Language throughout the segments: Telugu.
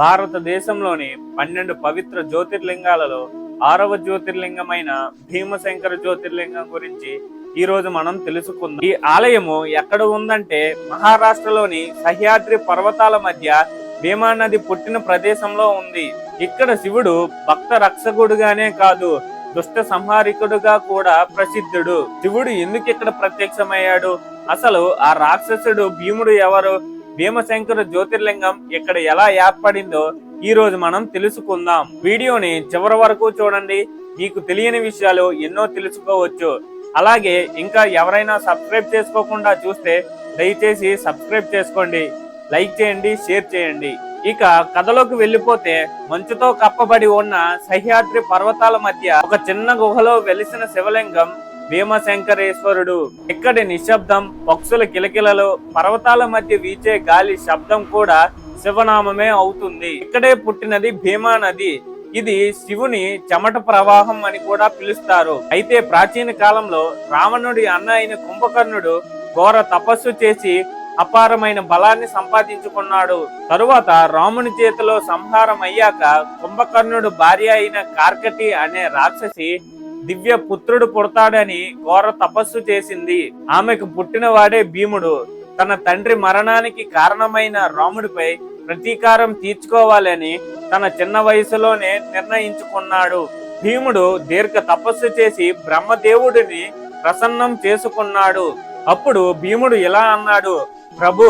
భారతదేశంలోని పన్నెండు పవిత్ర జ్యోతిర్లింగాలలో ఆరవ జ్యోతిర్లింగమైన భీమశంకర జ్యోతిర్లింగం గురించి ఈ రోజు మనం తెలుసుకుందాం. ఈ ఆలయము ఎక్కడ ఉందంటే మహారాష్ట్రలోని సహ్యాద్రి పర్వతాల మధ్య భీమా నది పుట్టిన ప్రదేశంలో ఉంది. ఇక్కడ శివుడు భక్త రక్షకుడుగానే కాదు దుష్ట సంహారికుడుగా కూడా ప్రసిద్ధుడు. శివుడు ఎందుకు ఇక్కడ ప్రత్యక్షమయ్యాడు? అసలు ఆ రాక్షసుడు భీముడు ఎవరు? భీమశంకర జ్యోతిర్లింగం ఇక్కడ ఎలా ఏర్పడిందో ఈ రోజు మనం తెలుసుకుందాం. వీడియోని చివరి వరకు చూడండి. మీకు తెలియని విషయాలు ఎన్నో తెలుసుకోవచ్చు. అలాగే ఇంకా ఎవరైనా సబ్స్క్రైబ్ చేసుకోకుండా చూస్తే దయచేసి సబ్స్క్రైబ్ చేసుకోండి. లైక్ చేయండి షేర్ చేయండి. ఇక కథలోకి వెళ్ళిపోతే మంచుతో కప్పబడి ఉన్న సహ్యాద్రి పర్వతాల మధ్య ఒక చిన్న గుహలో వెలిసిన శివలింగం భీమశంకరేశ్వరుడు. ఇక్కడి నిశ్శబ్దం పక్షుల కిలకిలలో పర్వతాల మధ్య వీచే గాలి శబ్దం కూడా శివనామమే అవుతుంది. ఇక్కడే పుట్టినది భీమా నది. ఇది శివుని చెమట ప్రవాహం అని కూడా పిలుస్తారు. అయితే ప్రాచీన కాలంలో రావణుడి అన్న అయిన కుంభకర్ణుడు ఘోర తపస్సు చేసి అపారమైన బలాన్ని సంపాదించుకున్నాడు. తరువాత రాముని చేతిలో సంహారం అయ్యాక కుంభకర్ణుడు భార్య అయిన కార్కటి అనే రాక్షసి దివ్య పుత్రుడు పుడతాడని ఘోర తపస్సు చేసింది. ఆమెకు పుట్టినవాడే భీముడు. తన తండ్రి మరణానికి కారణమైన రాముడిపై ప్రతీకారం తీర్చుకోవాలని తన చిన్న వయసులోనే నిర్ణయించుకున్నాడు. భీముడు దీర్ఘ తపస్సు చేసి బ్రహ్మదేవుడిని ప్రసన్నం చేసుకున్నాడు. అప్పుడు భీముడు ఇలా అన్నాడు ప్రభు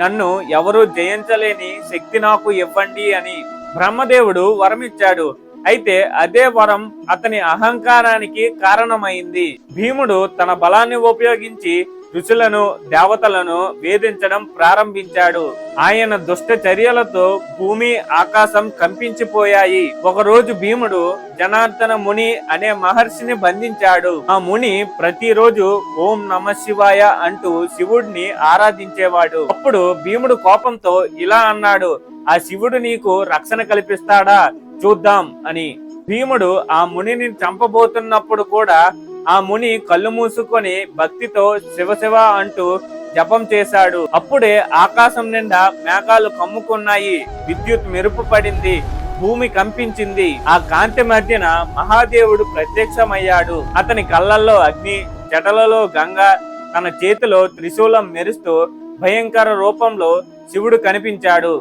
నన్ను ఎవరు జయించలేని శక్తి నాకు ఇవ్వండి అని బ్రహ్మదేవుడు వరమిచ్చాడు. అయితే అదే వరం అతని అహంకారానికి కారణమైంది. భీముడు తన బలాన్ని ఉపయోగించి ఋషులను దేవతలను వేధించడం ప్రారంభించాడు. ఆయన దుష్ట చర్యలతో భూమి ఆకాశం కంపించిపోయాయి. ఒకరోజు భీముడు జనార్దన ముని అనే మహర్షిని బంధించాడు. ఆ ముని ప్రతిరోజు ఓం నమ శివాయ అంటూ శివుడిని ఆరాధించేవాడు. అప్పుడు భీముడు కోపంతో ఇలా అన్నాడు ఆ శివుడు నీకు రక్షణ కల్పిస్తాడా? చూద్దాం అని భీముడు ఆ మునిని చంపబోతున్నప్పుడు కూడా ఆ ముని కళ్ళు మూసుకొని భక్తితో శివ శివ అంటూ జపం చేశాడు. అప్పుడే ఆకాశం నిండా మేఘాలు కమ్ముకున్నాయి. విద్యుత్ మెరుపు పడింది. భూమి కంపించింది. ఆ కాంతి మధ్యన మహాదేవుడు ప్రత్యక్షమయ్యాడు. అతని కళ్ళల్లో అగ్ని జటలలో గంగ తన చేతిలో త్రిశూలం మెరుస్తూ భయంకర రూపంలో శివుడు కనిపించాడు.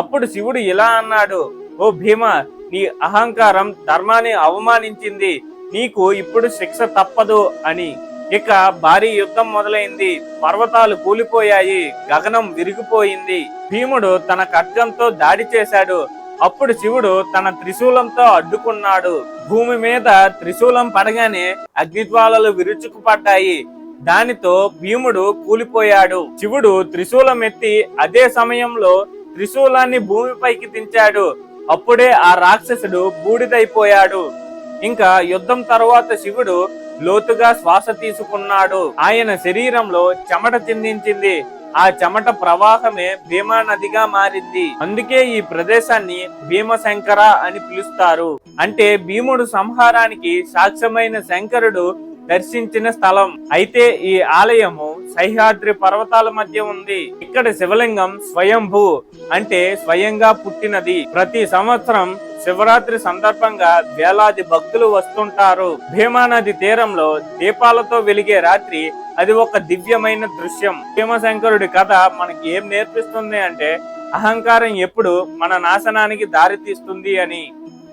అప్పుడు శివుడు ఇలా అన్నాడు ఓ భీమ నీ అహంకారం ధర్మాన్ని అవమానించింది. నీకు ఇప్పుడు శిక్ష తప్పదు అని. ఇక భారీ యుద్ధం మొదలైంది. పర్వతాలు కూలిపోయాయి. గగనం విరిగిపోయింది. భీముడు తన ఖడ్గంతో దాడి చేశాడు. అప్పుడు శివుడు తన త్రిశూలంతో అడ్డుకున్నాడు. భూమి మీద త్రిశూలం పడగానే అగ్నిజ్వాలలు విరుచుకుపడ్డాయి. దానితో భీముడు కూలిపోయాడు. శివుడు త్రిశూలం ఎత్తి అదే సమయంలో త్రిశూలాన్ని భూమిపైకి దించాడు. అప్పుడే ఆ రాక్షసుడు బూడిదైపోయాడు. ఇంకా యుద్ధం తరువాత శివుడు లోతుగా శ్వాస తీసుకున్నాడు. ఆయన శరీరంలో చెమట చిందించింది. ఆ చెమట ప్రవాహమే భీమా నదిగా మారింది. అందుకే ఈ ప్రదేశాన్ని భీమశంకర అని పిలుస్తారు. అంటే భీముడు సంహారానికి సాక్ష్యమైన శంకరుడు దర్శించిన స్థలం. అయితే ఈ ఆలయము సహ్యాద్రి పర్వతాల మధ్య ఉంది. ఇక్కడ శివలింగం స్వయంభూ అంటే స్వయంగా పుట్టినది. ప్రతి సంవత్సరం శివరాత్రి సందర్భంగా వేలాది భక్తులు వస్తుంటారు. భీమానది తీరంలో దీపాలతో వెలిగే రాత్రి అది ఒక దివ్యమైన దృశ్యం. భీమశంకరుడి కథ మనకి ఏం నేర్పిస్తుంది అంటే అహంకారం ఎప్పుడు మన నాశనానికి దారి తీస్తుంది అని.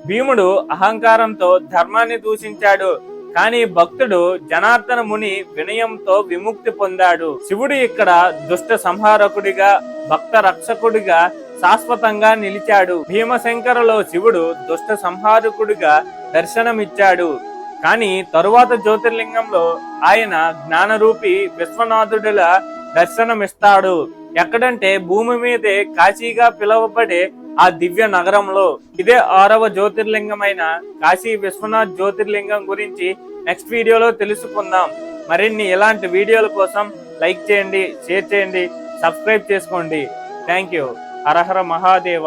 భీముడు అహంకారంతో ధర్మాన్ని దూషించాడు. కానీ భక్తుడు జనార్దన ముని వినయంతో విముక్తి పొందాడు. శివుడు ఇక్కడ దుష్ట సంహారకుడిగా భక్త రక్షకుడిగా శాశ్వతంగా నిలిచాడు. భీమశంకరలో శివుడు దుష్ట సంహారకుడిగా దర్శనమిచ్చాడు. కానీ తరువాత జ్యోతిర్లింగంలో ఆయన జ్ఞానరూపి విశ్వనాథుడిలా దర్శనమిస్తాడు. ఎక్కడంటే భూమి మీదే కాశీగా పిలువబడే ఆ దివ్య నగరంలో. ఇదే ఆరవ జ్యోతిర్లింగమైన కాశీ విశ్వనాథ్ జ్యోతిర్లింగం గురించి నెక్స్ట్ వీడియోలో తెలుసుకుందాం. మరిన్ని ఇలాంటి వీడియోల కోసం లైక్ చేయండి షేర్ చేయండి సబ్స్క్రైబ్ చేసుకోండి. Thank you. హరహర మహాదేవ.